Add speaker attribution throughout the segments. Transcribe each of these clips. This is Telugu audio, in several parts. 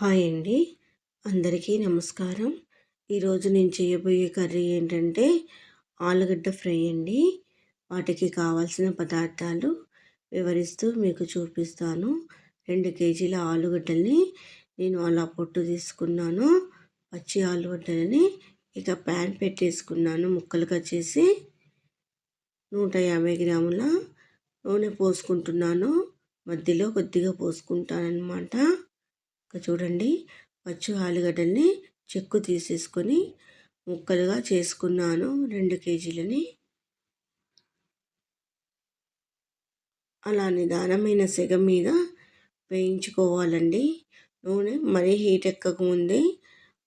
Speaker 1: హాయ్ అండి. అందరికీ నమస్కారం. ఈరోజు నేను చేయబోయే కర్రీ ఏంటంటే ఆలుగడ్డ ఫ్రై అండి. వాటికి కావాల్సిన పదార్థాలు వివరిస్తూ మీకు చూపిస్తాను. రెండు కేజీల ఆలుగడ్డల్ని నేను అలా పొట్టు తీసుకున్నాను. పచ్చి ఆలుగడ్డలని ఇక ప్యాన్ పెట్టేసుకున్నాను. ముక్కలుగా చేసి నూట యాభై గ్రాముల నూనె పోసుకుంటున్నాను. మధ్యలో కొద్దిగా పోసుకుంటానన్నమాట. ఇక చూడండి. పచ్చి ఆలుగడ్డల్ని చెక్కు తీసేసుకొని ముక్కలుగా చేసుకున్నాను. రెండు కేజీలని. అలా నిదానమైన సెగ మీద వేయించుకోవాలండి. నూనె మరీ హీట్ ఎక్కకముందే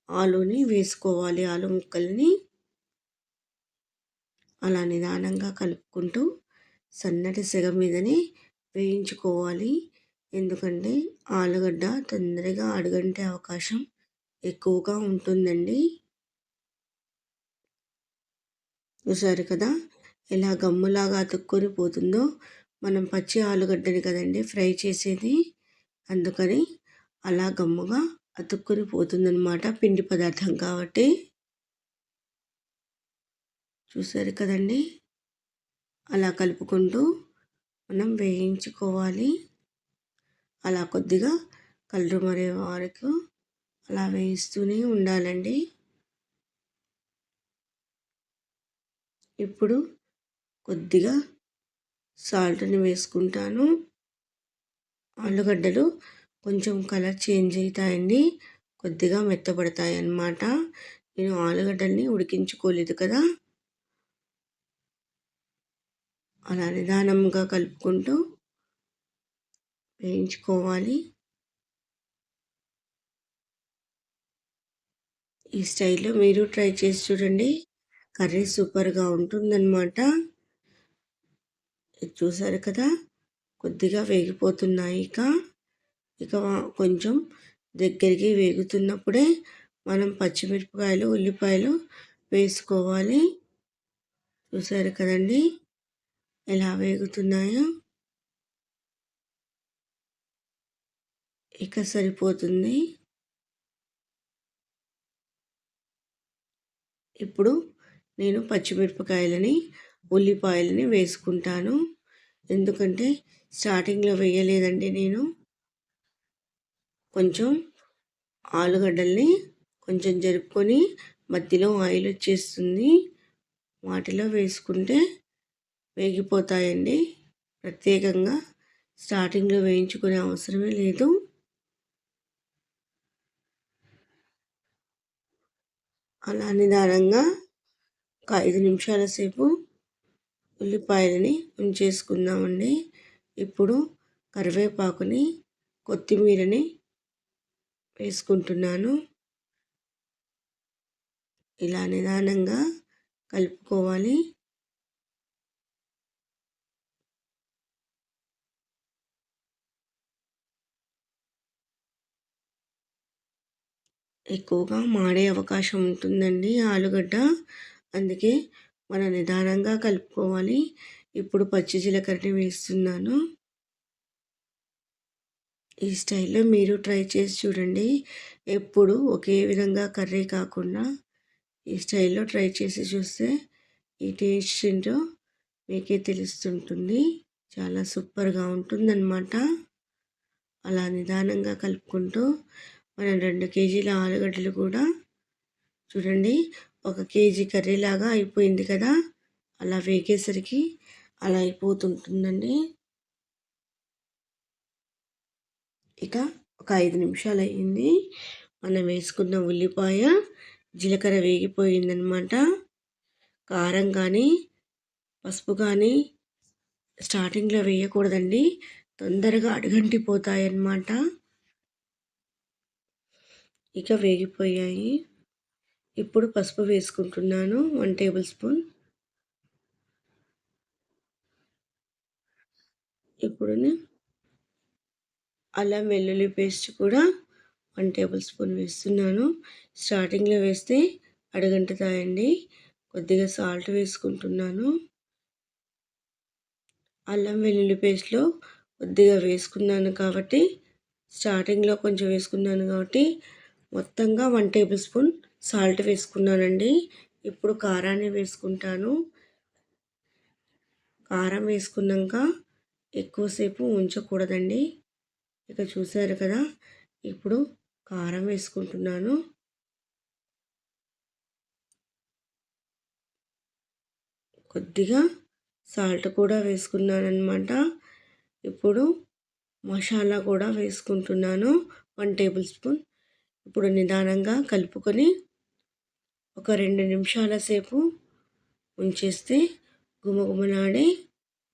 Speaker 1: ఆలుని వేసుకోవాలి. ఆలు ముక్కల్ని. అలా నిదానంగా కలుపుకుంటూ సన్నటి సెగ మీదనే వేయించుకోవాలి. ఎందుకంటే ఆలుగడ్డ తొందరగా అడుగంటే అవకాశం ఎక్కువగా ఉంటుందండి. చూసారు కదా? ఎలా గమ్ములాగా అతుక్కొని పోతుందో? మనం పచ్చి ఆలుగడ్డని కదండి ఫ్రై చేసేది. అందుకని అలా గమ్ముగా అతుక్కొని పోతుందన్నమాట పిండి పదార్థం కాబట్టి. చూసారు కదండి? అలా కలుపుకుంటూ మనం వేయించుకోవాలి. అలా కొద్దిగా కలర్ మరే వరకు అలా వేయిస్తూనే ఉండాలండి. ఇప్పుడు కొద్దిగా సాల్ట్ని వేసుకుంటాను. ఆలుగడ్డలు కొంచెం కలర్ చేంజ్ అవుతాయండి కొద్దిగా మెత్తబడతాయి అన్నమాట నేను ఆలుగడ్డల్ని ఉడికించుకోలేదు కదా! అలా నిదానంగా కలుపుకుంటూ వేయించుకోవాలి ఈ స్టైల్లో మీరు ట్రై చేసి చూడండి. కర్రీ సూపర్గా ఉంటుందన్నమాట. చూసారు కదా? కొద్దిగా వేగిపోతున్నాయి ఇక. ఇక కొంచెం దగ్గరికి వేగుతున్నప్పుడే మనం పచ్చిమిరపకాయలు ఉల్లిపాయలు వేసుకోవాలి. చూసారు కదండి? ఎలా వేగుతున్నాయో. ఇక సరిపోతుంది. ఇప్పుడు నేను పచ్చిమిరపకాయలని ఉల్లిపాయలని వేసుకుంటాను. ఎందుకంటే స్టార్టింగ్లో వేయలేదండి నేను. కొంచెం ఆలుగడ్డల్ని కొంచెం జరుపుకొని మధ్యలో ఆయిల్ వచ్చేస్తుంది. వాటిలో వేసుకుంటే వేగిపోతాయండి. ప్రత్యేకంగా స్టార్టింగ్లో వేయించుకునే అవసరమే లేదు. అలా నిదానంగా ఒక ఐదు నిమిషాల సేపు ఉల్లిపాయలని ఉంచేసుకుందామండి. ఇప్పుడు కరివేపాకుని కొత్తిమీరని వేసుకుంటున్నాను. ఇలా నిదానంగా కలుపుకోవాలి. ఎక్కువగా మాడే అవకాశం ఉంటుందండి ఆలుగడ్డ. అందుకే మనం నిదానంగా కలుపుకోవాలి. ఇప్పుడు పచ్చి జీలకర్రని వేస్తున్నాను. ఈ స్టైల్లో మీరు ట్రై చేసి చూడండి. ఎప్పుడు ఒకే విధంగా కర్రీ కాకుండా ఈ స్టైల్లో ట్రై చేసి చూస్తే ఈ టేస్ట్ ఏంటో మీకే తెలుస్తుంటుంది. చాలా సూపర్గా ఉంటుందన్నమాట. అలా నిదానంగా కలుపుకుంటూ మనం రెండు కేజీల ఆలుగడ్డలు కూడా చూడండి. ఒక కేజీ కర్రీలాగా అయిపోయింది కదా. అలా వేగేసరికి అలా అయిపోతుంటుందండి. ఇక ఒక ఐదు నిమిషాలు అయ్యింది. మనం వేసుకున్న ఉల్లిపాయ జీలకర్ర వేగిపోయిందనమాట. కారం కానీ పసుపు కానీ స్టార్టింగ్లో వేయకూడదండి. తొందరగా అడుగంటిపోతాయన్నమాట. ఇక వేగిపోయాయి. ఇప్పుడు పసుపు వేసుకుంటున్నాను. One tablespoon. ఇప్పుడు అల్లం వెల్లుల్లి పేస్ట్ కూడా వన్ టేబుల్ స్పూన్ వేస్తున్నాను. స్టార్టింగ్లో వేస్తే అడగంటుతాయండి కొద్దిగా సాల్ట్ వేసుకుంటున్నాను. అల్లం వెల్లుల్లి పేస్ట్లో కొద్దిగా వేసుకున్నాను కాబట్టి స్టార్టింగ్లో కొంచెం వేసుకున్నాను కాబట్టి మొత్తంగా వన్ టేబుల్ స్పూన్ సాల్ట్ వేసుకున్నానండి. ఇప్పుడు కారాన్ని వేసుకుంటాను. కారం వేసుకున్నాక ఎక్కువసేపు ఉంచకూడదండి. ఇక చూసారు కదా ఇప్పుడు కారం వేసుకుంటున్నాను. కొద్దిగా సాల్ట్ కూడా వేసుకున్నాను అనమాట ఇప్పుడు మసాలా కూడా వేసుకుంటున్నాను. వన్ టేబుల్ స్పూన్ ఇప్పుడు నిదానంగా కలుపుకొని ఒక రెండు నిమిషాల సేపు ఉంచేస్తే గుమగుమలాడే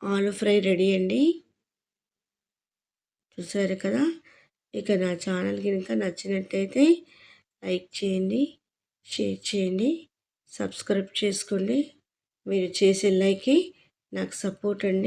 Speaker 1: ఆలు ఫ్రై రెడీ అండి. చూసారు కదా? ఇక నా ఛానల్ కనుక నచ్చినట్టయితే లైక్ చేయండి షేర్ చేయండి సబ్స్క్రైబ్ చేసుకోండి. మీరు చేసే లైక్కి నాకు సపోర్ట్ అండి.